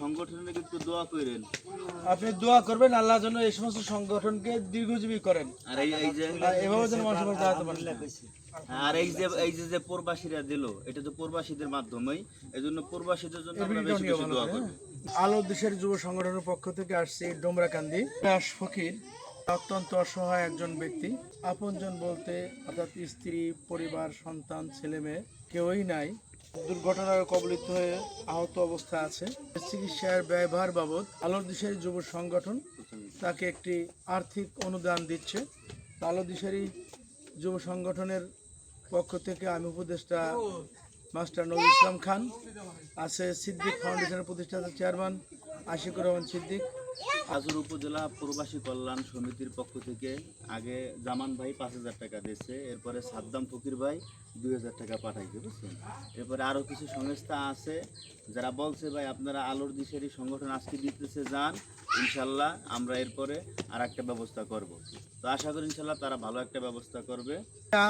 সংগঠনের একটু দোয়া করেন। আপনি দোয়া করবেন আল্লাহ যেন এই সমস্ত সংগঠনকে দীর্ঘজীবী করেন। আর এই এই যে আর এভাবে যেন মানুষের দাঁড়াতে পারে আর এই যে এই যে যে প্রবাসীরা দিল এটা তো প্রবাসীদের মাধ্যমেই। এই জন্য প্রবাসীদের জন্য আমরা বেশি বেশি দোয়া করব আলো দেশের যুব সংগঠনের পক্ষ থেকে আসছে ডোমরাকান্দি। দাস ফকির অত্যন্ত অসহায় একজন ব্যক্তি। আপনজন বলতে অর্থাৎ স্ত্রী পরিবার সন্তান ছেলে মেয়ে কেউই নাই। দুর্ঘটনার কবলিত হয়ে আহত অবস্থা আছে। চিকিৎসার ব্যয়ভার বাবদ আলোর দেশের যুব সংগঠন তাকে একটি আর্থিক অনুদান দিচ্ছে। আলো দিশারি যুব সংগঠনের পক্ষ থেকে আমি উপদেষ্টা মাস্টার নজরুল ইসলাম খান, আছে সিদ্দিক ফাউন্ডেশনের প্রতিষ্ঠাতা চেয়ারম্যান আশিকুর রহমান সিদ্দিক হাজুর উপজেলা প্রবাসী কল্যাণ সমিতির পক্ষ থেকে আগে জামান ভাই পাঁচ হাজার টাকা দিয়েছে, এরপরে সাদ্দাম ফকির ভাই দুই হাজার টাকা পাঠাইছে, বুঝছেন? এরপরে আরও কিছু সংস্থা আছে, যারা বলছে, ভাই, আপনারা আলোর দিশেরই সংগঠন আজকে দিতেছে, যান, ইনশাল্লাহ আমরা এরপরে আর একটা ব্যবস্থা করব। তো আশা করি, ইনশাল্লাহ, তারা ভালো একটা ব্যবস্থা করবে।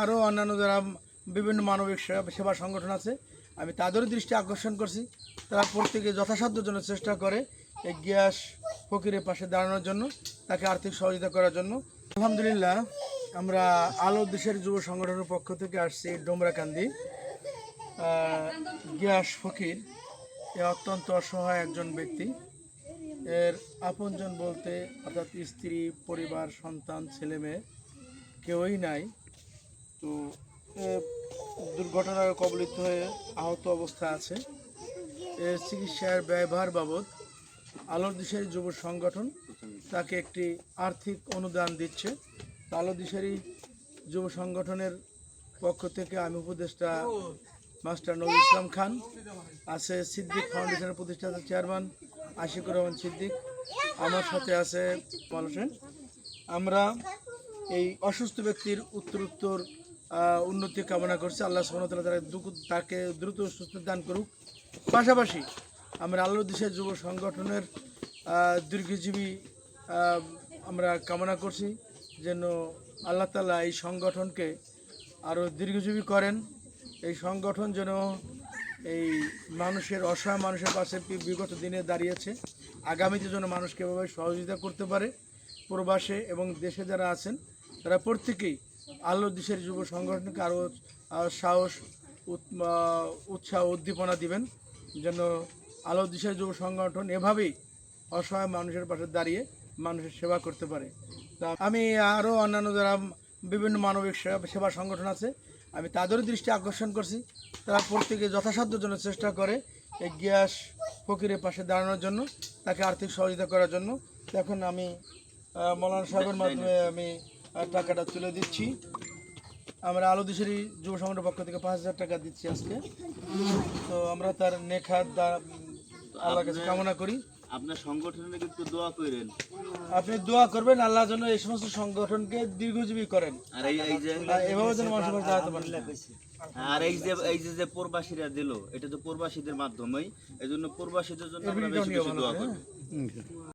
আরও অন্যান্য যারা বিভিন্ন মানবিক সেবা সংগঠন আছে আমি তাদেরও দৃষ্টি আকর্ষণ করছি। তারা প্রত্যেকে যথাসাধ্য জন্য চেষ্টা করে এই গ্যাস ফকিরের পাশে দাঁড়ানোর জন্য, তাকে আর্থিক সহযোগিতা করার জন্য। আলহামদুলিল্লাহ, আমরা আলো দেশের যুব সংগঠনের পক্ষ থেকে আসছি ডোমরাকান্দি। গিয়াস ফকির, এ অত্যন্ত অসহায় একজন ব্যক্তি। এর আপনজন বলতে, অর্থাৎ স্ত্রী, পরিবার, সন্তান, ছেলে, মেয়ে, কেউই নাই। তো এ দুর্ঘটনার কবলিত হয়ে আহত অবস্থা আছে। এর চিকিৎসার ব্যয়ভার বাবদ আলোর দেশের যুব সংগঠন তাকে একটি আর্থিক অনুদান দিচ্ছে। তো আলোর দেশেরই যুব সংগঠনের পক্ষ থেকে আমি উপদেষ্টা মাস্টার নজরুল ইসলাম খান, আছে সিদ্দিক ফাউন্ডেশনের প্রতিষ্ঠাতা চেয়ারম্যান আশিকুর রহমান সিদ্দিক, আমার সাথে আছে হোসেন আমরা এই অসুস্থ ব্যক্তির উত্তরোত্তর উন্নতি কামনা করছি। আল্লাহ সুবহানাহু তারা তাকে দ্রুত সুস্থ দান করুক। পাশাপাশি আমরা আল্লাহ দেশের যুব সংগঠনের দীর্ঘজীবী আমরা কামনা করছি যেন আল্লাহ তালা এই সংগঠনকে আরও দীর্ঘজীবী করেন। এই সংগঠন যেন এই মানুষের অসহায় মানুষের পাশে বিগত দিনে দাঁড়িয়েছে। আগামীতে যেন মানুষকে এভাবে সহযোগিতা করতে পারে। প্রবাসে এবং দেশে যারা আছেন তারা প্রত্যেকেই আলো দেশের যুব সংগঠনকে আরও সাহস উৎসাহ, উদ্দীপনা দিবেন, যেন আলো দেশের যুব সংগঠন এভাবেই অসহায় মানুষের পাশে দাঁড়িয়ে মানুষের সেবা করতে পারে। তা আমি আরও অন্যান্য যারা বিভিন্ন মানবিক সেবা সংগঠন আছে, আমি তাদেরও দৃষ্টি আকর্ষণ করছি। তারা প্রত্যেকে যথাসাধ্য জন্য চেষ্টা করে এই গ্যাস ফকিরের পাশে দাঁড়ানোর জন্য, তাকে আর্থিক সহযোগিতা করার জন্য। এখন আমি মৌলানা সাহেবের মাধ্যমে আমি টাকাটা তুলে দিচ্ছি। আমরা আলো দেশেরই যুব সংগঠনের পক্ষ থেকে পাঁচ হাজার টাকা দিচ্ছি আজকে। তো আমরা তার নেখাত আল্লাহর কাছে কামনা করি। আপনার সংগঠনের একটু দোয়া করেন। আপনি দোয়া করবেন আল্লাহ যেন এই সমস্ত সংগঠনকে দীর্ঘজীবী করেন। আর এই এই যে আর এভাবে যেন মানুষের মধ্যে দাঁড়াতে পারে। আর এই যে এই যে যে প্রবাসীরা দিল এটা তো প্রবাসীদের মাধ্যমেই। এই জন্য প্রবাসীদের জন্য আমরা বেশি বেশি দোয়া করব